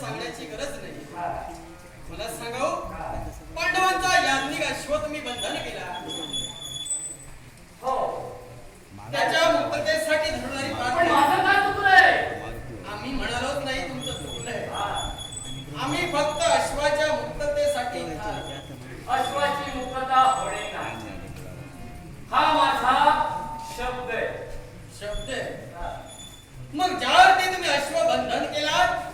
सांगण्याची गरज नाही. मला सांगाव? पांडवांचा याज्ञिक अश्वत मी बंधन केला. हो. त्याच्या मुक्ततेसाठी धरणारी आम्ही म्हणालोच नाही तुमचं चुकलं आम्ही फक्त अश्वाच्या मुक्ततेसाठी अश्वाची मुक्तता होणे हा माझा शब्द आहे. शब्द आहे. मग ज्या अर्थी तुम्ही अश्व बंधन केलात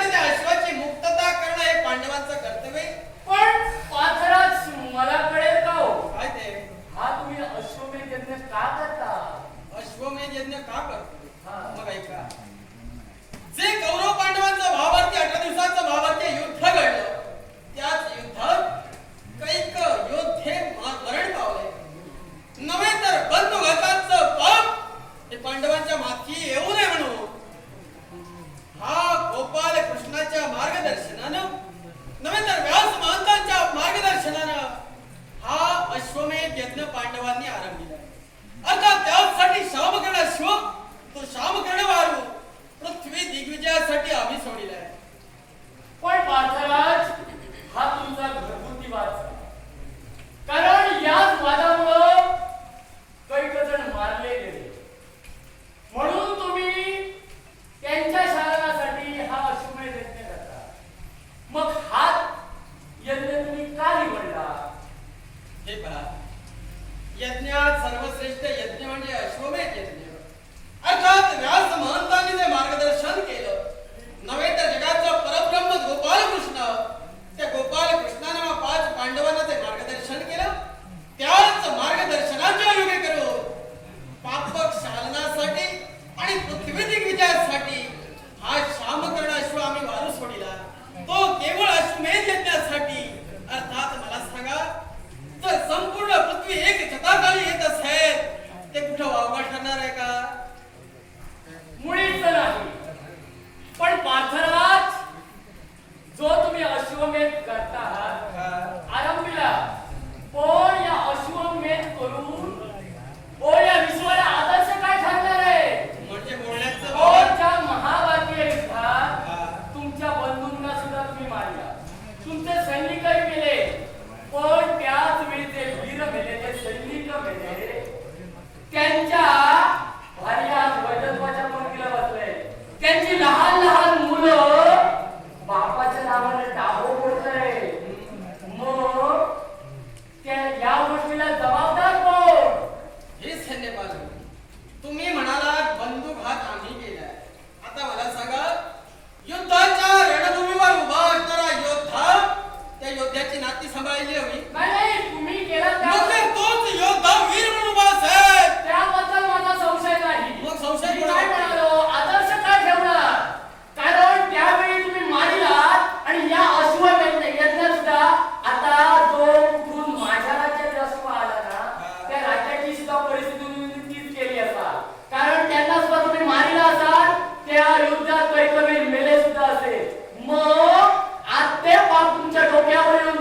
आणि मुक्तता करणं हे पांडवांचं कर्तव्य पण पाथराज मला कळेल का हो? काय हा तुम्ही अश्वमेध यज्ञ का करता? अश्वमेध यज्ञ का करतो? मग ऐका. सर्वांनी आरंभिला. अर्थात त्यासाठी श्याम कर्ण तो श्याम कर्ण वारू पृथ्वी दिग्विजयासाठी ले सोडिला आहे. पण महाराज हा तुमचा घरगुती वाद कारण या वादामुळे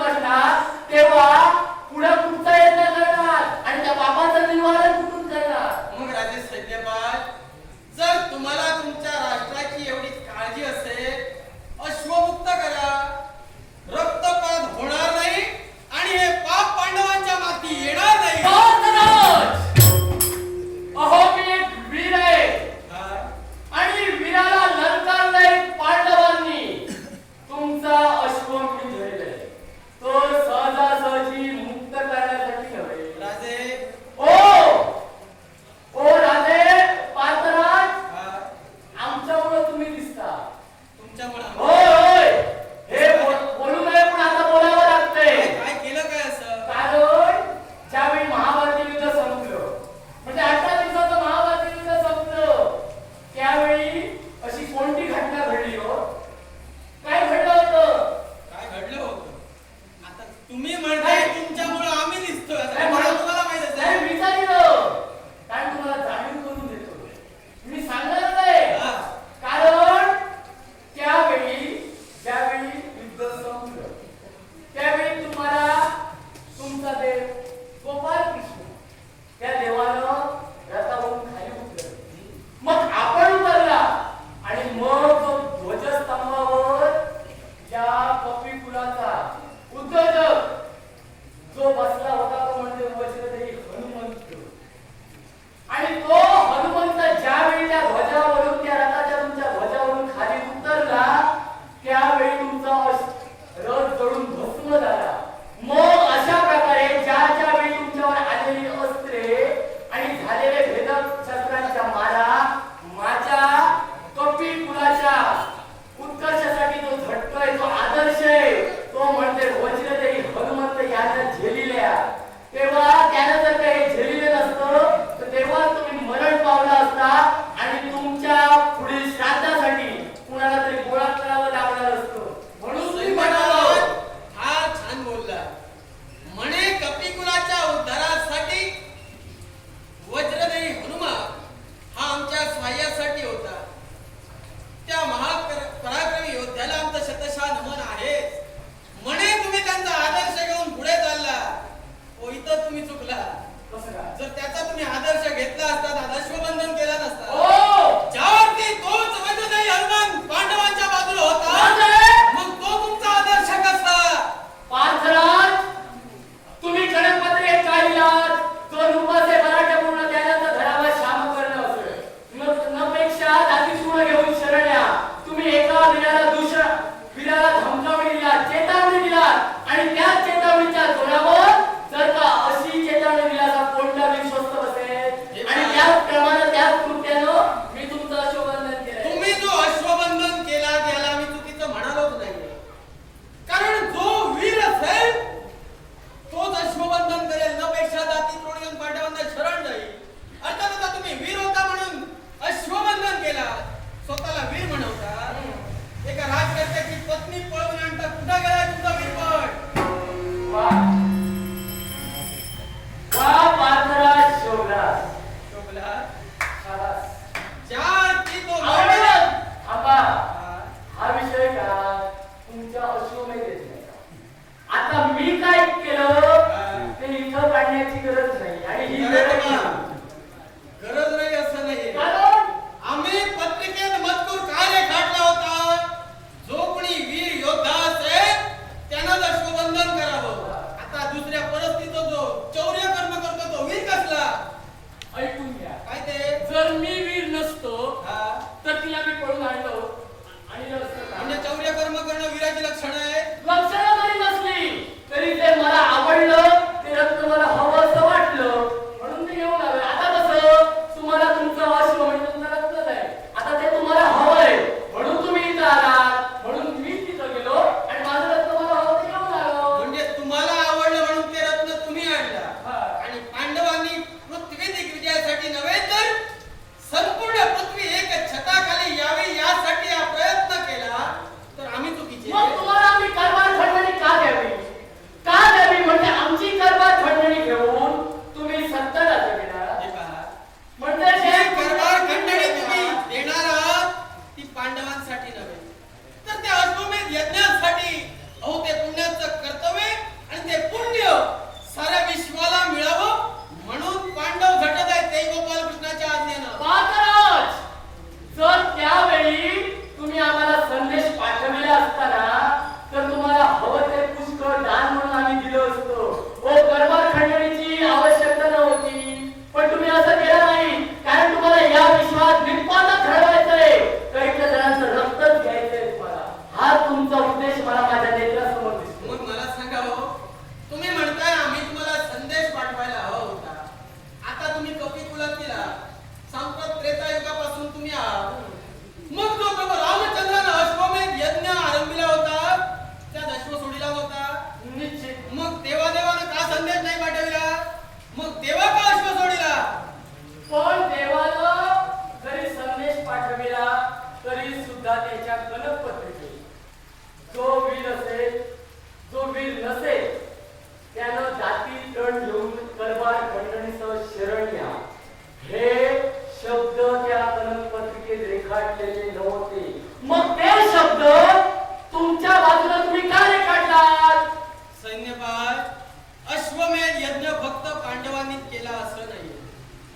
tornar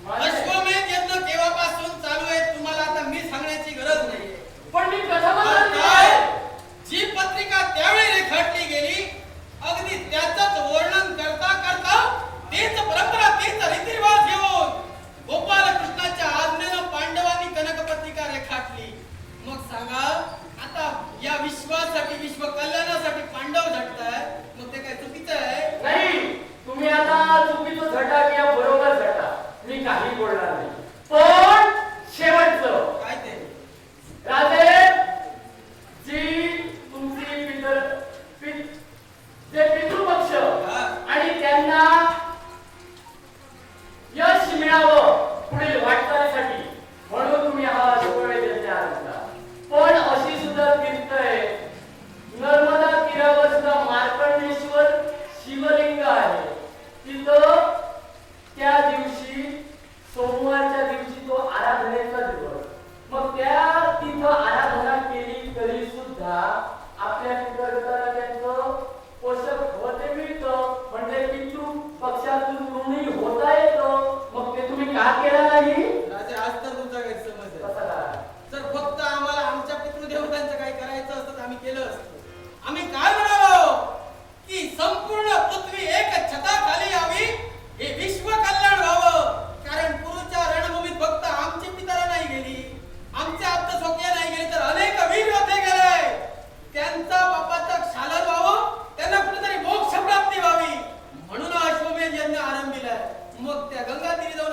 अश्वमेध चालू आहे तुम्हाला आता मी सांगण्याची गरज नाही पत्रिका त्यावेळी रेखाटली गेली अगदी त्याचंच वर्णन करता करता तेच परंपरा तेच रीतिरिवाज घेऊन गोपालकृष्णाच्या आज्ञेनं पांडवांनी कनक रेखाटली. मग सांगा आता या विश्वासाठी विश्वकल 먹다. 건강들이 너무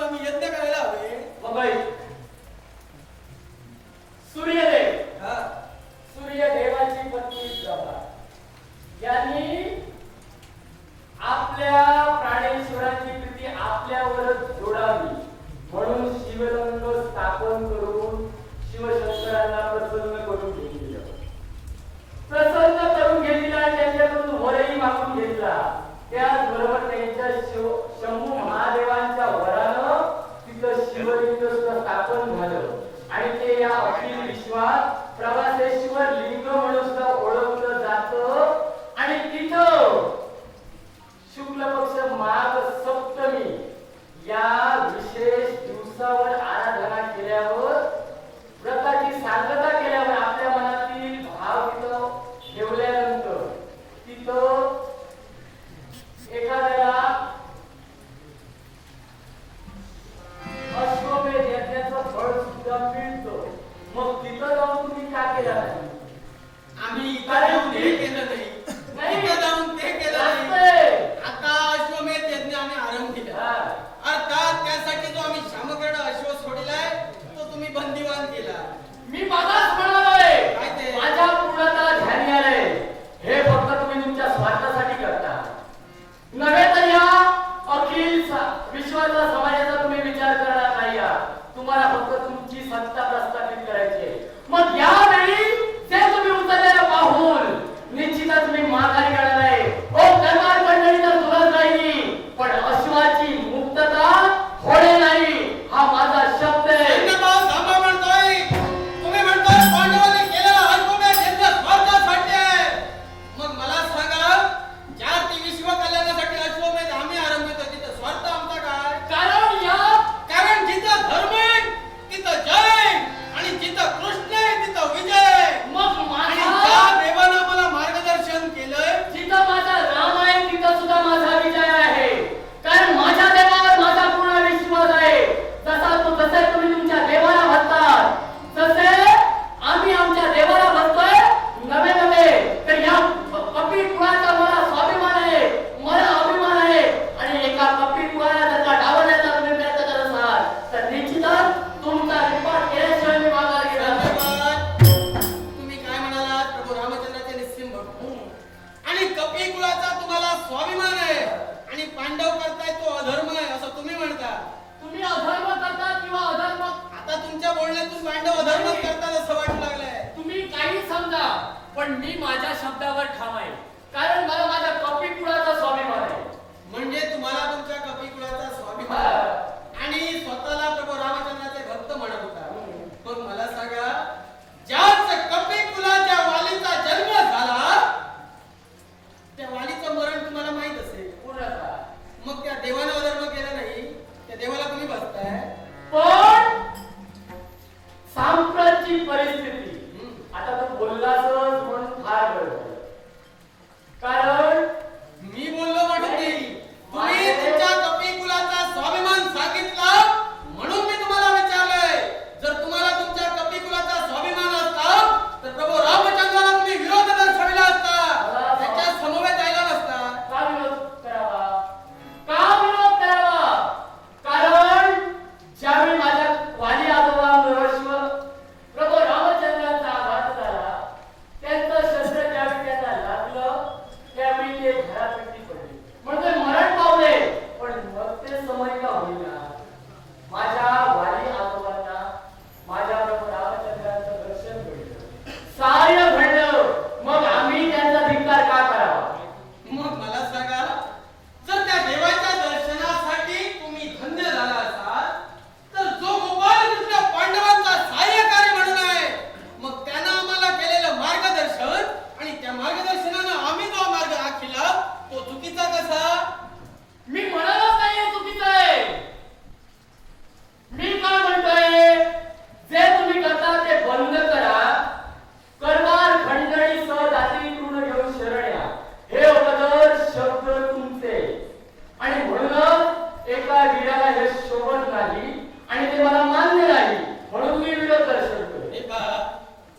मला मान्य नाही. म्हणून मी विरोध दर्शवतो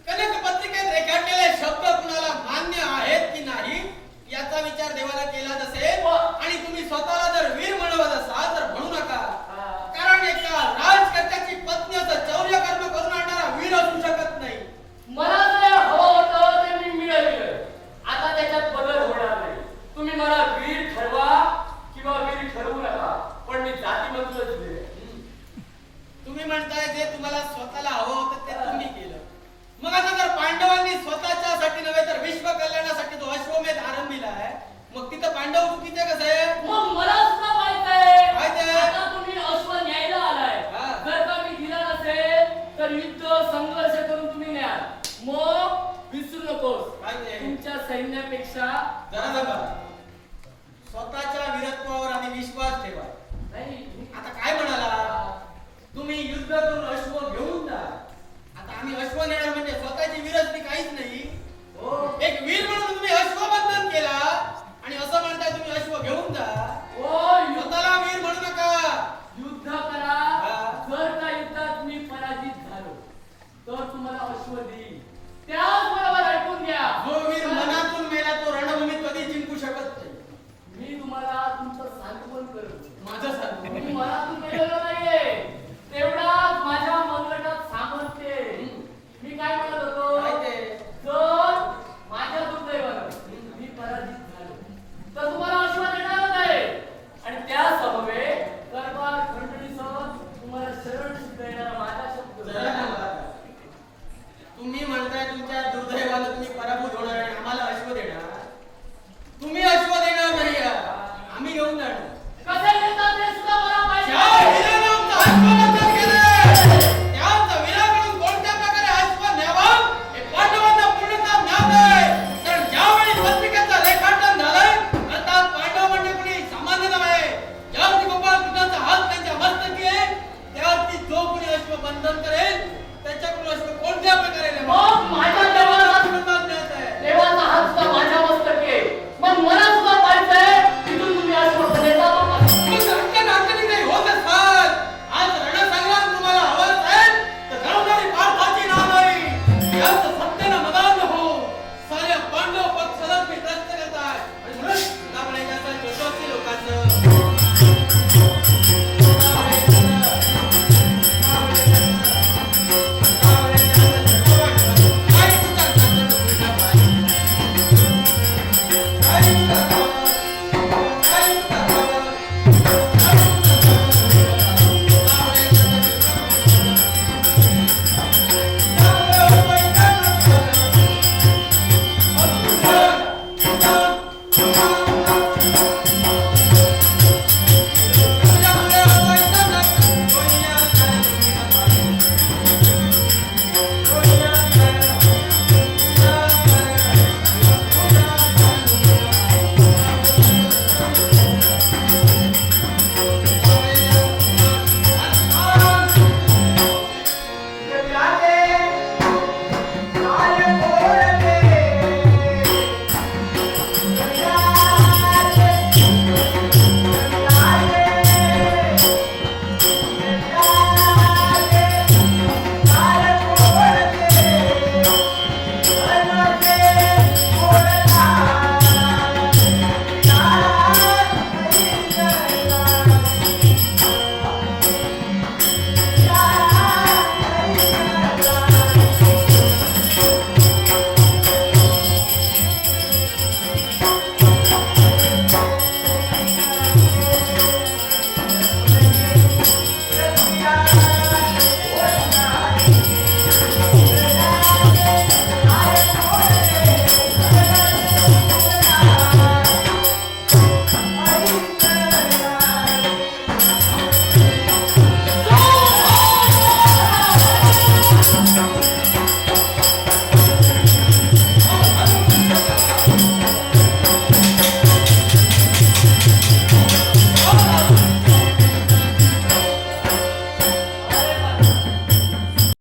कनक पत्रिकेत रेखाटलेले शब्द कुणाला मान्य आहेत की नाही याचा विचार देवाला केला नसेल हो. आणि तुम्ही स्वतः म्हणताय जे तुम्हाला स्वतःला हवं होतं ते तुम्ही केलं. मग आता जर पांडवांनी स्वतःच्यासाठी नव्हे तर विश्व कल्याणासाठी तो अश्वमेध आरंभिला आहे मग तिथं पांडव चुकीचे कसं आहे मग मला